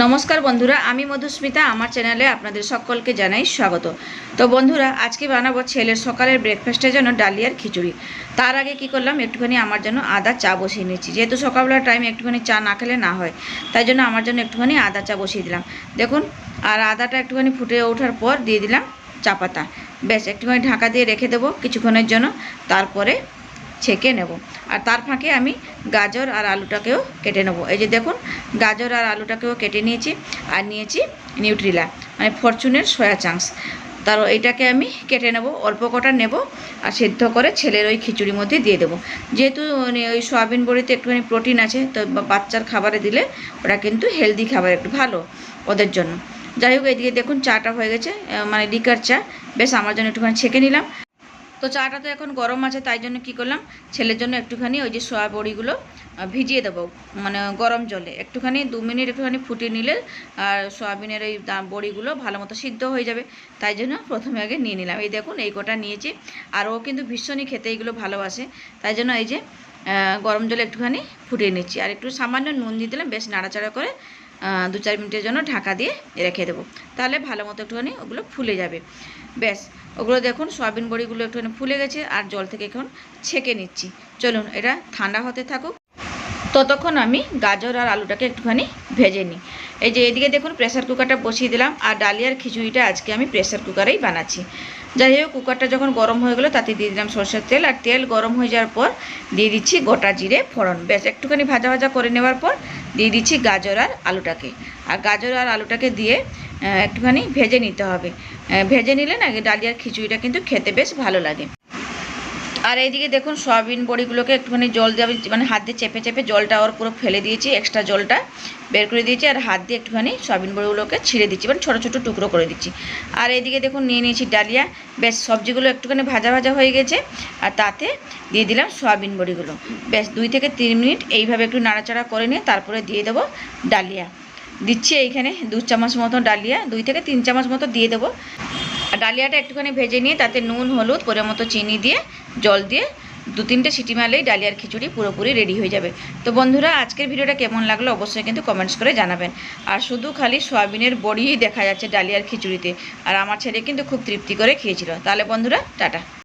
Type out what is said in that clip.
নমস্কার বন্ধুরা, আমি মধুস্মিতা, আমার চ্যানেলে আপনাদের সকলকে জানাই স্বাগত। তো বন্ধুরা, আজকে বানাবো ছেলের সকালের ব্রেকফাস্টের জন্য ডালিয়ার খিচুড়ি। তার আগে কি করলাম, একটুখানি আমার জন্য আদা চা বসিয়ে নিচ্ছি যেহেতু সকালবেলার টাইমে একটুখানি চা না খেলে না হয়, তাই জন্য আমার জন্য একটুখানি আদা চা বসিয়ে দিলাম। দেখুন, আর আদাটা একটুখানি ফুটে ওঠার পর দিয়ে দিলাম চা পাতা। ব্যাস, একটুখানি ঢাকা দিয়ে রেখে দেবো কিছুক্ষণের জন্য। তারপরে ছেঁকে নেব। আর তার ফাঁকে আমি গাজর আর আলুটাকেও কেটে নেব। এই যে দেখুন, গাজর আর আলুটাকেও কেটে নিয়েছি আর নিয়েছি নিউট্রিলা মানে ফরচুনের সয়া চাংস। তার এইটাকে আমি কেটে নেব, অল্প কটা নেব আর সেদ্ধ করে ছেলের ওই খিচুড়ির মধ্যে দিয়ে দেবো। যেহেতু ওই সয়াবিন বড়িতে একটুখানি প্রোটিন আছে, তো বাচ্চার খাবারে দিলে ওটা কিন্তু হেলদি খাবার একটু ভালো ওদের জন্য। যাই হোক, এদিকে দেখুন চাটা হয়ে গেছে মানে লিকার চা। বেশ, আমার জন্য একটুখানি ছেঁকে নিলাম। তো চাটা তো এখন গরম আছে, তাই জন্য কি করলাম, ছেলের জন্য একটুখানি ওই যে সয়া বড়িগুলো ভিজিয়ে দেবো মানে গরম জলে। একটুখানি, দু মিনিট একটুখানি ফুটিয়ে নিলে, আর সোয়াবিনের ওই বড়িগুলো ভালো মতো সিদ্ধ হয়ে যাবে, তাই জন্য প্রথমে আগে নিয়ে নিলাম। এই দেখুন, এই কটা নিয়েছি, আর ও কিন্তু ভীষণই খেতে এইগুলো ভালোবাসে, তাই জন্য এই যে গরম জলে একটুখানি ফুটিয়ে নিচ্ছি। আর একটু সামান্য নুন দিয়ে দিলাম, বেশ নাড়াচাড়া করে দু চার মিনিটের জন্য ঢাকা দিয়ে রেখে দেবো। তাহলে ভালো মতো একটুখানি ওগুলো ফুলে যাবে। ব্যাস, ওগুলো দেখুন, সয়াবিন বড়িগুলো একটুখানি ফুলে গেছে আর জল থেকে এখন ছেঁকে নিচ্ছি। চলুন, এটা ঠান্ডা হতে থাকুক। ততক্ষণ আমি গাজর আর আলুটাকে একটুখানি ভেজে নিই। এই যে এদিকে দেখুন প্রেসার কুকারটা বসিয়ে দিলাম আর ডালিয়ার খিচুড়িটা আজকে আমি প্রেসার কুকারেই বানাচ্ছি। যাই হোক, কুকারটা যখন গরম হয়ে গেলো, তাতে দিয়ে দিলাম সরষের তেল। আর তেল গরম হয়ে যাওয়ার পর দিয়ে দিচ্ছি গোটা জিরে ফোড়ন। ব্যাস, একটুখানি ভাজা ভাজা করে নেওয়ার পর দিয়ে দিচ্ছি গাজর আর আলুটাকে। আর গাজর আর আলুটাকে দিয়ে একটুখানি ভেজে নিতে হবে। ভেজে নিলে না, ডালিয়ার খিচুড়িটা কিন্তু খেতে বেশ ভালো লাগে। আর এইদিকে দেখুন সয়াবিন বড়িগুলোকে একটুখানি জল দিয়ে আমি মানে হাত দিয়ে চেপে চেপে জলটা ওর পুরো ফেলে দিয়েছি এক্সট্রা জলটা বের করে দিয়েছি আর হাত দিয়ে একটুখানি সয়াবিন বড়িগুলোকে ছিঁড়ে দিচ্ছি মানে ছোটো ছোটো টুকরো করে দিচ্ছি। আর এইদিকে দেখুন নিয়ে নিয়েছি ডালিয়া, বেশ সবজিগুলো একটুখানি ভাজা ভাজা হয়ে গেছে আর তাতে দিয়ে দিলাম সয়াবিন বড়িগুলো। বেশ দুই থেকে তিন মিনিট এইভাবে একটু নাড়াচাড়া করে নিয়ে তারপরে দিয়ে দেবো ডালিয়া। দিচ্ছি এইখানে দু চামচ মতো ডালিয়া, দুই থেকে তিন চামচ মতো দিয়ে দেবো। ডালিয়াটা একটুখানি ভেজে নিয়ে তাতে নুন, হলুদ পরে মতো চিনি দিয়ে, জল দিয়ে দু তিনটে সিটি মারলেই ডালিয়ার খিচুড়ি পুরোপুরি রেডি হয়ে যাবে। তো বন্ধুরা, আজকের ভিডিওটা কেমন লাগল অবশ্যই কিন্তু কমেন্টস করে জানাবেন। আর শুধু খালি সয়াবিনের বড়িই দেখা যাচ্ছে ডালিয়ার খিচুড়িতে। আর আমার ছেলে কিন্তু খুব তৃপ্তি করে খেয়েছিল। তাহলে বন্ধুরা, টাটা।